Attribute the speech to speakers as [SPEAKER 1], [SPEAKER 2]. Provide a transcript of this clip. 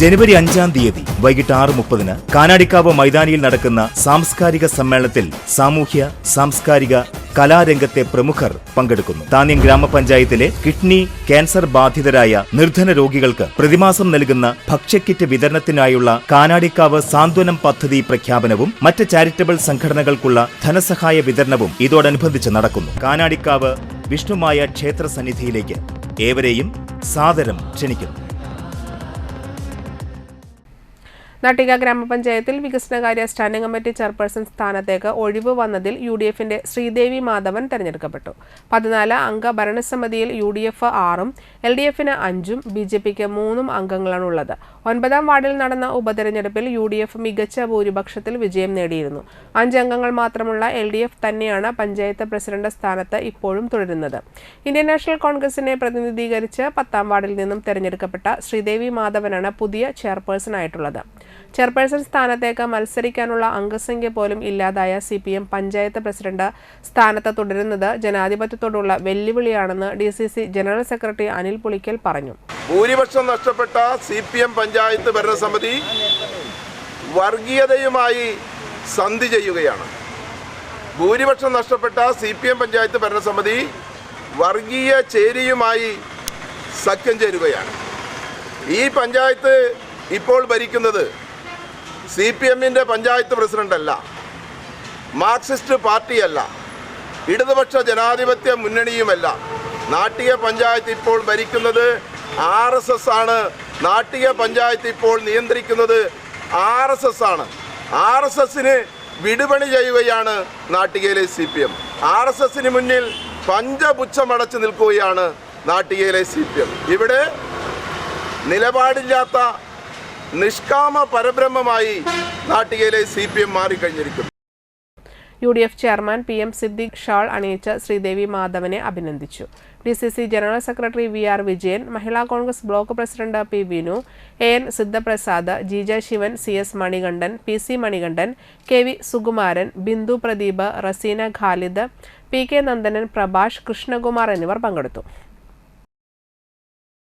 [SPEAKER 1] ജനുവരി അഞ്ചാം തീയതി വൈകിട്ട് ആറ് മുപ്പതിന് കാനാടിക്കാവ് മൈതാനിയിൽ നടക്കുന്ന സാംസ്കാരിക സമ്മേളനത്തിൽ സാമൂഹ്യ സാംസ്കാരിക കലാരംഗത്തെ പ്രമുഖർ പങ്കെടുക്കുന്നു. താന്യം ഗ്രാമപഞ്ചായത്തിലെ കിഡ്നി ക്യാൻസർ ബാധിതരായ നിർധന രോഗികൾക്ക് പ്രതിമാസം നൽകുന്ന ഭക്ഷ്യക്കിറ്റ് വിതരണത്തിനായുള്ള കാനാടിക്കാവ് സാന്ത്വനം പദ്ധതി പ്രഖ്യാപനവും മറ്റ് ചാരിറ്റബിൾ സംഘടനകൾക്കുള്ള ധനസഹായ വിതരണവും ഇതോടനുബന്ധിച്ച് നടക്കുന്നു. കാനാടിക്കാവ് വിഷ്ണുമായ ക്ഷേത്ര സന്നിധിയിലേക്ക് ഏവരെയും സാദരം ക്ഷണിക്കുന്നു.
[SPEAKER 2] നാട്ടിക ഗ്രാമപഞ്ചായത്തിൽ വികസനകാര്യ സ്റ്റാൻഡിംഗ് കമ്മിറ്റി ചെയർപേഴ്സൺ സ്ഥാനത്തേക്ക് ഒഴിവ് വന്നതിൽ യു ഡി എഫിന്റെ ശ്രീദേവി മാധവൻ തെരഞ്ഞെടുക്കപ്പെട്ടു. പതിനാല് അംഗ ഭരണസമിതിയിൽ യു ഡി എഫ് ആറും എൽ ഡി എഫിന് അഞ്ചും ബി ജെ പിക്ക് മൂന്നും അംഗങ്ങളാണുള്ളത്. ഒൻപതാം വാർഡിൽ നടന്ന ഉപതെരഞ്ഞെടുപ്പിൽ യു ഡി എഫ് മികച്ച ഭൂരിപക്ഷത്തിൽ വിജയം നേടിയിരുന്നു. അഞ്ചംഗങ്ങൾ മാത്രമുള്ള എൽ ഡി എഫ് തന്നെയാണ് പഞ്ചായത്ത് പ്രസിഡന്റ് സ്ഥാനത്ത് ഇപ്പോഴും തുടരുന്നത്. ഇന്ത്യൻ നാഷണൽ കോൺഗ്രസിനെ പ്രതിനിധീകരിച്ച് പത്താം വാർഡിൽ നിന്നും തെരഞ്ഞെടുക്കപ്പെട്ട ശ്രീദേവി മാധവനാണ് പുതിയ ചെയർപേഴ്സൺ ആയിട്ടുള്ളത്. ചെയർപേഴ്സൺ സ്ഥാനത്തേക്ക് മത്സരിക്കാനുള്ള അംഗസംഖ്യ പോലും ഇല്ലാതായ C P M panchayat president സ്ഥാനത്ത് തുടരുന്നത് ജനാധിപത്യത്തോടുള്ള വെല്ലുവിളിയാണെന്ന് D C C general secretary Anil Pulikkal പറഞ്ഞു.
[SPEAKER 3] ഭൂരിപക്ഷം നഷ്ടപ്പെട്ട സി പി എം പഞ്ചായത്ത് ഭരണസമിതി വർഗീയതയുമായി സന്ധി ചെയ്യുകയാണ്. ഭൂരിപക്ഷം നഷ്ടപ്പെട്ട സി പി എം പഞ്ചായത്ത് ഭരണസമിതി വർഗീയ ചേരിയുമായി സഖ്യം ചേരുകയാണ്. ഈ പഞ്ചായത്ത് ഇപ്പോൾ ഭരിക്കുന്നത് സി പി എമ്മിന്റെ പഞ്ചായത്ത് പ്രസിഡന്റല്ല മാർക്സിസ്റ്റ് പാർട്ടിയല്ല ഇടതുപക്ഷ ജനാധിപത്യ മുന്നണിയുമല്ല. നാട്ടിക പഞ്ചായത്ത് ഇപ്പോൾ ഭരിക്കുന്നത് ആർ എസ് എസ് ആണ് നാട്ടിക പഞ്ചായത്ത് ഇപ്പോൾ നിയന്ത്രിക്കുന്നത് ആർ എസ് എസ് ആണ്. ആർ എസ് എസിന് വിടുപണി ചെയ്യുകയാണ് നാട്ടികയിലെ C P M. R S എസിന് മുന്നിൽ പഞ്ചപുച്ഛമടച്ചു നിൽക്കുകയാണ് നാട്ടികയിലെ സി പി എം. ഇവിടെ നിലപാടില്ലാത്ത നിഷ്കാമ പരബ്രഹ്മമായി നാട്ടികയിലെ C P M മാറിക്കഴിഞ്ഞിരിക്കുന്നു.
[SPEAKER 2] U D F chairman P M Siddique shawl അണിയിച്ച Sridevi മാധവനെ അഭിനന്ദിച്ചു. D C C general secretary V R Vijayan Mahila Congress block president P Vinu A N Sidhaprasad Jija Sivan C S Manikandan P C Manikandan K V Sukumaran Bindu Pradeep Razeena Khalid P K Nandanan Prabhash Krishnakumar എന്നിവർ പങ്കെടുത്തു.